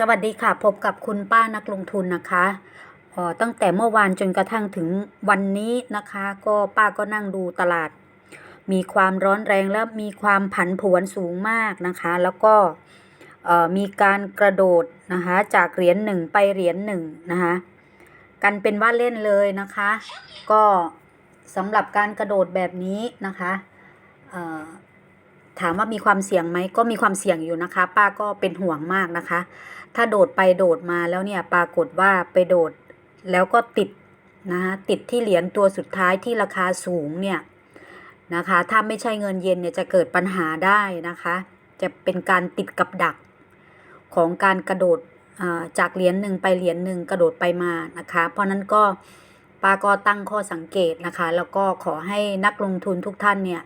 สวัสดีค่ะ พบกับคุณป้านักลงทุนนะคะออตั้งแต่เมื่อวานจนกระทั่งถึงวันนี้นะคะ ก็ป้าก็นั่งดูตลาด มีความร้อนแรงและมีความผันผวนสูงมากนะคะ แล้วก็เอ่อมีการกระโดดนะคะจากเหรียญหนึ่งไปเหรียญหนึ่งนะคะกันเป็นว่าเล่นเลยนะคะ ก็สำหรับการกระโดดแบบนี้นะคะอ่อ ถามว่ามีความเสี่ยงไหมก็มีความเสี่ยงอยู่นะคะ ป้าก็เป็นห่วงมากนะคะ ถ้าโดดไปโดดมาแล้วเนี่ยปรากฏว่าไปโดดแล้วก็ติดนะคะติดที่เหรียญตัวสุดท้ายที่ราคาสูงเนี่ยนะคะ ถ้าไม่ใช่เงินเย็นเนี่ยจะเกิดปัญหาได้นะคะ จะเป็นการติดกับดักของการกระโดดจากเหรียญหนึ่งไปเหรียญหนึ่งกระโดดไปมานะคะ เพราะนั้นก็ป้าก็ตั้งข้อสังเกตนะคะ แล้วก็ขอให้นักลงทุนทุกท่านเนี่ย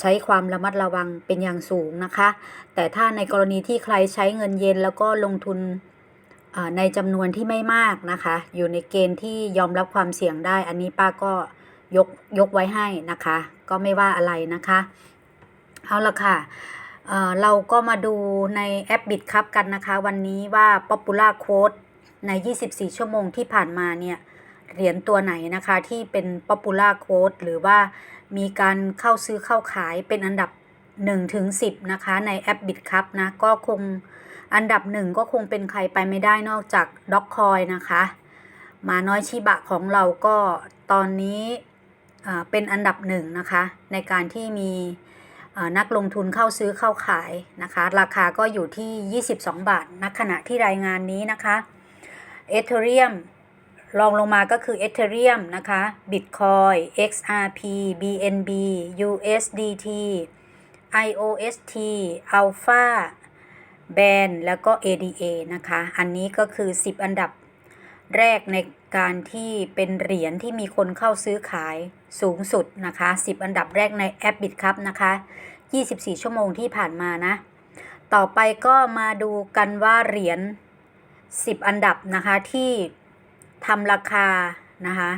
ใช้ความระมัดระวังเป็นอย่างสูงนะคะ แต่ถ้าในกรณีที่ใครใช้เงินเย็นแล้วก็ลงทุนในจำนวนที่ไม่มากนะคะ อยู่ในเกณฑ์ที่ยอมรับความเสี่ยงได้ อันนี้ป้าก็ยกยกไว้ให้นะคะ ก็ไม่ว่าอะไรนะคะ เอาละค่ะเเราก็มาดูในแอปบิดครับกันนะคะ วันนี้ว่า Popular Quote ใน 24 ชั่วโมงที่ผ่านมาเนี่ย เหรียญตัวไหนนะคะที่เป็น Popular Quote หรือว่ามีการเข้าซื้อเข้าขายเป็นอันดับ1ถึง10 นะคะ ในแอปบิดครับนะ ก็คงอันดับหนึ่งก็คงเป็นใครไปไม่ได้นอกจากด็อกคอยนะคะมาน้อยชิบะของเราก็ตอนนี้อ่าเป็นอันดับหนึ่งนะคะ ในการที่มีนักลงทุนเข้าซื้อเข้าขายนะคะ ราคาก็อยู่ที่ 22 บาทณขณะที่รายงานนี้นะคะเอเธเรียม รองลงมาก็คือ Ethereum นะคะ Bitcoin XRP BNB USDT IOST Alpha Band แล้วก็ ADA นะคะ อันนี้ก็คือ 10 อันดับแรกในการที่เป็นเหรียญที่มีคนเข้าซื้อขายสูงสุดนะคะ 10 อันดับแรกในแอป BitCup นะคะ 24 ชั่วโมงที่ผ่านมานะ ต่อไปก็มาดูกันว่าเหรียญ10 อันดับนะคะที่ ทำราคานะคะ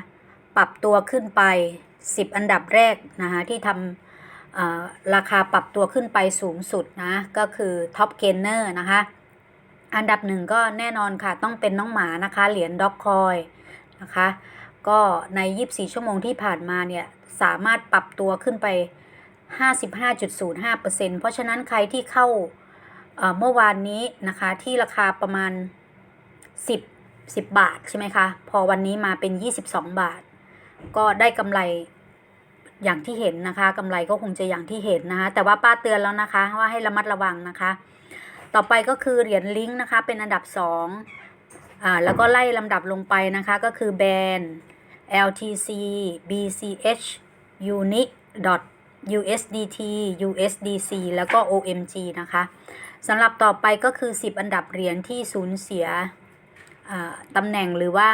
ปรับตัวขึ้นไป 10 อันดับแรกนะคะที่ทำราคาปรับตัวขึ้นไปสูงสุดนะก็คือท็อปเกนเนอร์นะคะอันดับหนึ่งก็แน่นอนค่ะต้องเป็นน้องหมานะคะ เหรียญด็อกคอยนะคะก็ใน 24 ชั่วโมงที่ผ่านมาเนี่ยสามารถปรับตัวขึ้นไป 55.05%เพราะฉะนั้นใครที่เข้าเมื่อวานนี้นะคะที่ราคาประมาณ 10 10 บาทใช่ไหมคะ พอวันนี้มาเป็น 22 บาท ก็ได้กำไรอย่างที่เห็นนะคะกำไรก็คงจะอย่างที่เห็นนะคะแต่ว่าป้าเตือนแล้วนะคะว่าให้ระมัดระวังนะคะ ต่อไปก็คือเหรียญลิงก์นะคะเป็นอันดับ2อ่าแล้วก็ไล่ลำดับลงไปนะคะก็คือแบรนด์ LTC BCH Unique USDT USDC แล้วก็ OMG นะคะสำหรับต่อไปก็คือ 10 อันดับเหรียญที่สูญเสีย ตำแหน่งหรือว่า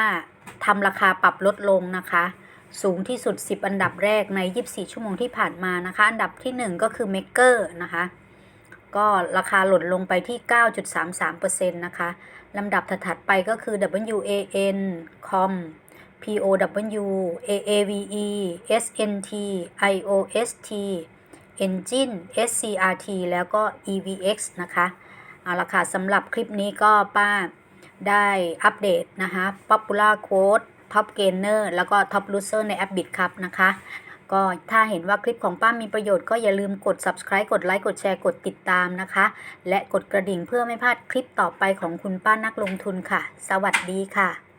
ทำราคาปรับลดลงนะคะ สูงที่สุด 10 อันดับแรกใน 24 ชั่วโมงที่ผ่านมานะคะ อันดับที่ 1 ก็คือ Maker นะคะ ก็ราคาหล่นลงไปที่ 9.33%นะคะลำดับถัดไปก็คือ WAN Com POW AAVE SNT IOST Engine SCRT แล้วก็ EVX นะคะ เอาละค่ะสำหรับคลิปนี้ก็ป้า ได้อัปเดตนะคะ Popular Quote Top Gainer แล้วก็ Top Loser ในแอป BitCup นะคะ ก็ถ้าเห็นว่าคลิปของป้ามีประโยชน์ก็อย่าลืมกด subscribe กดไลค์กดแชร์กดติดตามนะคะ และกดกระดิ่งเพื่อไม่พลาดคลิปต่อไปของคุณป้านักลงทุนค่ะ สวัสดีค่ะ